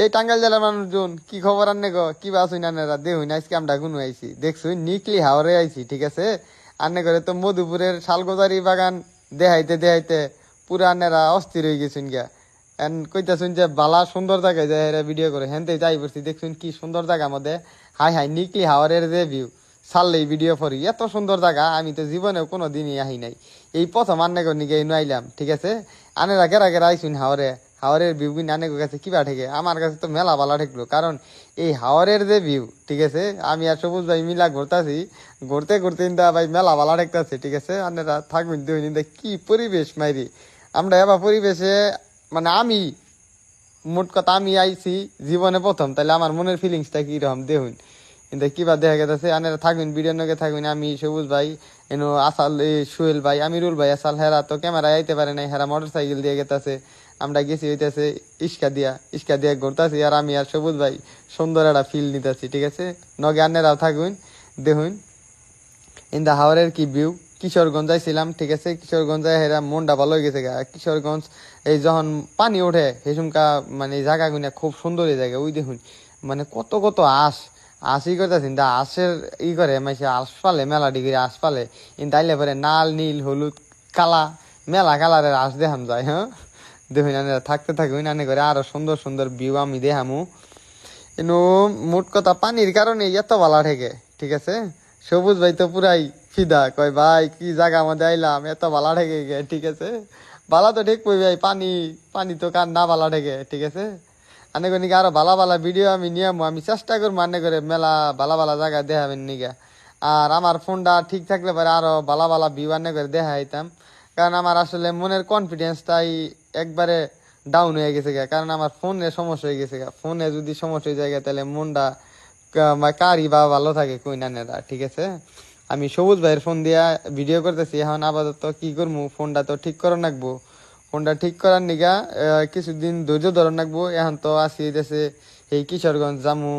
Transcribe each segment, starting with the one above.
এই টাঙ্গাইল জেলার মানুষজন, কি খবর আনে গো? কি বাসুই নানেরা দেহুই না আজকে আমরা গুনু আইছি। দেখছুই নিকলি হাওরে আইছি, ঠিক আছে? আন্নে করে তো মধুপুরের শালগোজারি বাগান দেহাইতে দেহাইতে পুরা আন্নেরা অস্থির হয়ে গেছেন গিয়া। এন কইতাছুন যে বালা সুন্দর জায়গায় যায় এরা ভিডিও করে হেনতে যাই বসছি দেখছুন কি সুন্দর জায়গা আমাদের হাই হাই নিকলি হাওয়ারের যে ভিউ ছাড়লেই ভিডিও করি এত সুন্দর জায়গা, আমি তো জীবনেও কোনো দিনই আহি নাই। এই প্রথম আন্নে করে নিকে আইলাম ঠিক আছে? আনেরা গেরা গেরা আইসুন হাওরে। হাওরের ভিউ আনে কাছে কিবা ঠেকে? আমার কাছে তো মেলা ভালো ঠেকলো। কারণ এই হাওরের যে ভিউ ঠিক আছে? আমি আর সবুজ ভাই মিলা ঘুরতাছি। ঘুরতে ঘুরতে ইন্দা ভাই মেলা ভালো ঠেকতেছে, ঠিক আছে? আনেরা থাকবেন দুই ইন্দা কি পরিবেশ মাইরি। আমরা এবার পরিবেশে মানে আমি, মোট কথা আমি আইছি জীবনে প্রথম। তাহলে আমার মনের ফিলিংসটা কি রকম দেখুন। কিন্তু কিবা দেখা গেছে আনেরা থাকবেন ভিডিও নগে থাকবেন আমি সবুজ ভাই, এনো আসাল সুহেল ভাই আমিরুল ভাই, আসাল, হেরা, তো ক্যামেরা আইতে পারে নাই, হেরা মোটর সাইকেল দিয়ে গেতাছে, আমরা গেছি হইতেছে ইস্কা দিয়া ইস্কা দিয়া ঘুরতাছি, আর আমি আর সবুজ ভাই সুন্দর একটা ফিল নিতেছি, ঠিক আছে? নগে আনেরাও থাকবেন দেখুন। ইন দা হাওয়ারের কি ভিউ কিশোরগঞ্জ যাইছিলাম ঠিক আছে? কিশোরগঞ্জ হেরা মনটা ভালো হয়ে গেছে কিশোরগঞ্জ, এই যখন পানি ওঠে, হেসুমকা মানে জায়গাগুলো খুব সুন্দর এই জায়গা, ওই দেখুন মানে কত কত আশ। আশই করতেছি দা আশের ই করে মাইসে আশ পালে মেলা ডিগ্রি আশ পালে ইন তাইলে পরে নাল, নীল, হলুদ, কালা, মেলা কালারের আশ দেখাম যায় হ্যাঁ? দেখুন থাকতে থাকুন আনে করে আরও সুন্দর সুন্দর ভিউ আমি দেখামু। কিন্তু মোট কথা পানির কারণে এত ভালো ঠেকে, ঠিক আছে? সবুজ ভাই তো পুরাই ফিদা, কয়, ভাই, কি জায়গা আমাদের আইলাম, এত ভালো ঠেকে ঠিক আছে? ভালো তো ঠিক কই ভাই, পানি পানি তো কার না ভালো ঠেকে, ঠিক আছে? আনে করে নাকি আরও ভালো ভালো ভিডিও আমি নিয়ে আমু। চেষ্টা করব আনে করে মেলা ভালো ভালো জায়গা দেখাবেন নিগা। আর আমার ফোনটা ঠিক থাকলে পরে আরও ভালো ভালো ভিউ আনে করে দেখা দেখাইতাম। কারণ আমার আসলে মনের কনফিডেন্সটাই একবারে ডাউন হয়ে গেছে গা। কারণ আমার ফোনে সমস্যা হয়ে গেছে গা। ফোনে যদি সমস্যা হয়ে যায় তাহলে মনটা কা- মা- কারই বা ভালো থাকে কই নানেরা ঠিক আছে? আমি সবুজ ভাইয়ের ফোন দিয়া ভিডিও করতেছি, এখন আপাতত কি করব ফোনটা তো ঠিক করে রাখব। ফোনটা ঠিক করার নিগা কিছুদিন ধৈর্য ধরে রাখব। এখন তো আসি দেশে এই কিশোরগঞ্জ, জামু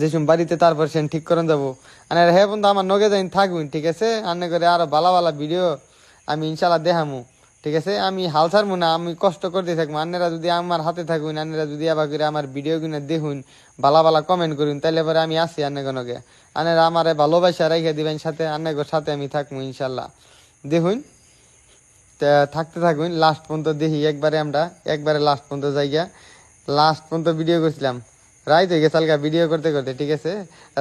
যেসব বাড়িতে, তারপর সেন ঠিক করেন যাব। আর হ্যাঁ বন্ধু, আমার নগে যাই থাকবেন, ঠিক আছে? আন্নে করে আরও ভালো ভালো ভিডিও আমি ইনশাল্লাহ দেখামু, ঠিক আছে? আমি হাল ছাড়বো না, আমি কষ্ট করতে থাকব। আন্নেরা যদি আমার হাতে থাকুন আন্নেরা যদি আবার করে আমার ভিডিও গুলো দেখুন ভালো ভালো কমেন্ট করুন তাহলে পরে আমি আসি আন্নে গনকে আন্নেরা আমারে ভালোবাসা রেখে দিবেন সাথে আন্নেগোর সাথে আমি থাকব ইনশাল্লাহ দেখুন। থাকতে থাকুন লাস্ট পর্যন্ত দেখি, একবারে আমরা, একবারে লাস্ট পর্যন্ত যাইগা লাস্ট পর্যন্ত ভিডিও করছিলাম। রাইত হয়ে গেছে ভিডিও করতে করতে, ঠিক আছে?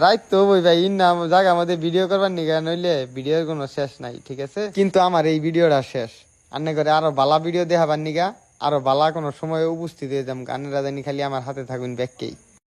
রাইত তো ওই ভাই, ইন না জায়গা আমাদের ভিডিও করবার নিগা, নইলে ভিডিওর কোনো শেষ নাই, ঠিক আছে? কিন্তু আমার এই ভিডিওটা শেষ। আন্নে করে আরও বালা ভিডিও দেখাবার নিগা, আরও বালা কোনো সময় উপস্থিত হয়ে যাম গানেরা জানি খালি আমার হাতে থাকুন ব্যাগকেই।